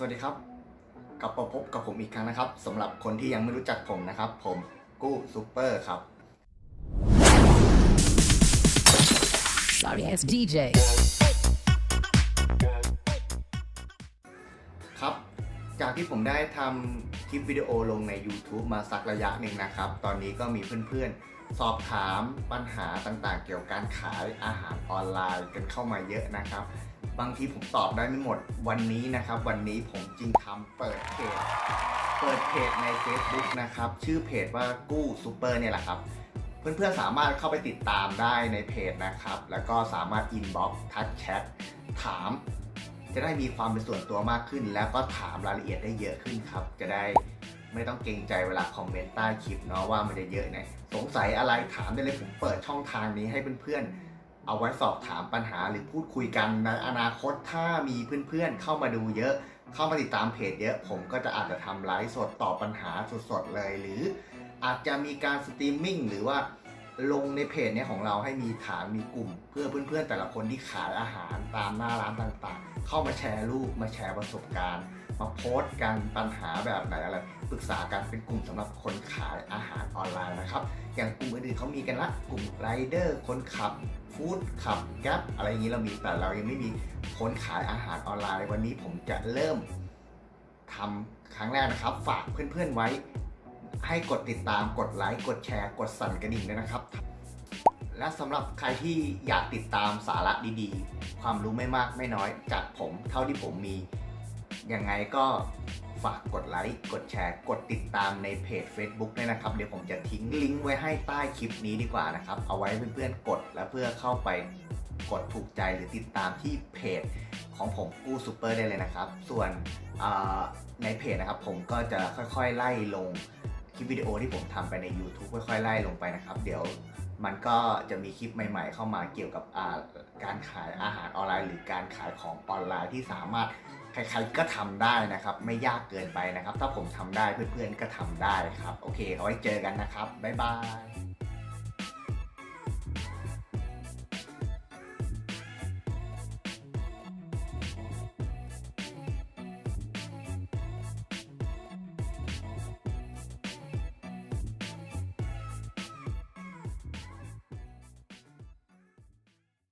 สวัสดีครับ กลับมาพบกับผมอีกครั้งนะครับสำหรับคนที่ยังไม่รู้จักผมนะครับ ผมกู้ซูเปอร์ครับ Sorry ass DJ. ครับ จากที่ผมได้ทำคลิปวิดีโอลงใน YouTube มาสักระยะหนึ่งนะครับ ตอนนี้ก็มีเพื่อนๆ สอบถามปัญหาต่างๆ เกี่ยวกับการขายอาหารออนไลน์กันเข้ามาเยอะนะครับ บางทีผมตอบได้ไม่หมด วันนี้นะครับ วันนี้ผมจึงทำเปิดเพจ เปิดเพจใน Facebook นะครับ ชื่อเพจว่ากู้ซูเปอร์เนี่ยแหละครับ เพื่อนๆสามารถเข้าไปติดตามได้ในเพจนะครับ แล้วก็สามารถอินบ็อกซ์ทักแชทถาม จะได้มีความเป็นส่วนตัวมากขึ้น แล้วก็ถามรายละเอียดได้เยอะขึ้นครับ จะได้ไม่ต้องเกรงใจเวลาคอมเมนต์ใต้คลิปเนาะว่ามันจะเยอะนะสงสัยอะไรถามได้เลยผมเปิดช่องทางนี้ให้เพื่อนๆ เอาไว้สอบถามปัญหาหรือพูดคุยกันในอนาคตถ้ามีเพื่อนๆเข้ามาดูเยอะ เข้ามาติดตามเพจเยอะ ผมก็จะอาจจะทำไลฟ์สดตอบปัญหาสดๆเลย หรืออาจจะมีการสตรีมมิ่งหรือว่า ลงในเพจเนี้ยของเราให้มีฐานมีกลุ่ม เพื่อเพื่อนๆแต่ละคนที่ขายอาหารตามหน้าร้านต่างๆ เข้ามาแชร์รูปมาแชร์ประสบการณ์ มาโพสต์กันปัญหาแบบไหนอะไรปรึกษากันเป็นกลุ่มสำหรับคนขายอาหารออนไลน์นะครับ อย่างกลุ่มอื่นๆเขามีกันละกลุ่มไรเดอร์คนขับฟู้ดขับแก๊ปอะไรอย่างนี้เรามีแต่เรายังไม่มีคนขายอาหารออนไลน์วันนี้ผมจะเริ่มทำครั้งแรกนะครับ ฝากเพื่อนๆไว้ ให้กดติดตามกดไลค์กดแชร์ กดสั่นกระดิ่งด้วยนะครับ และสำหรับใครที่อยากติดตามสาระดีๆ ความรู้ไม่มากไม่น้อยจากผมเท่าที่ผมมี ยังไงก็ฝากกดไลค์ กดแชร์ กดติดตามในเพจ Facebook ด้วยนะครับ เดี๋ยวผมจะทิ้งลิงก์ไว้ให้ใต้คลิปนี้ดีกว่านะครับ เอาไว้เพื่อนๆกดและเพื่อเข้าไปกดถูกใจหรือติดตามที่เพจของผมกู้ซูเปอร์ได้เลยนะครับ ส่วนในเพจนะครับผมก็จะค่อยๆไล่ลง คลิปวิดีโอที่ผมทำไปใน YouTube ค่อยๆไล่ลงไปนะครับ เดี๋ยวมันก็จะมีคลิปใหม่ ๆ เข้ามาเกี่ยวกับการขายอาหารออนไลน์ หรือการขายของออนไลน์ที่สามารถใครๆก็ทำได้นะครับ ไม่ยากเกินไปนะครับ ถ้าผมทำได้เพื่อนๆก็ทำได้ครับ โอเคเอาไว้เจอกันนะครับบ๊ายบาย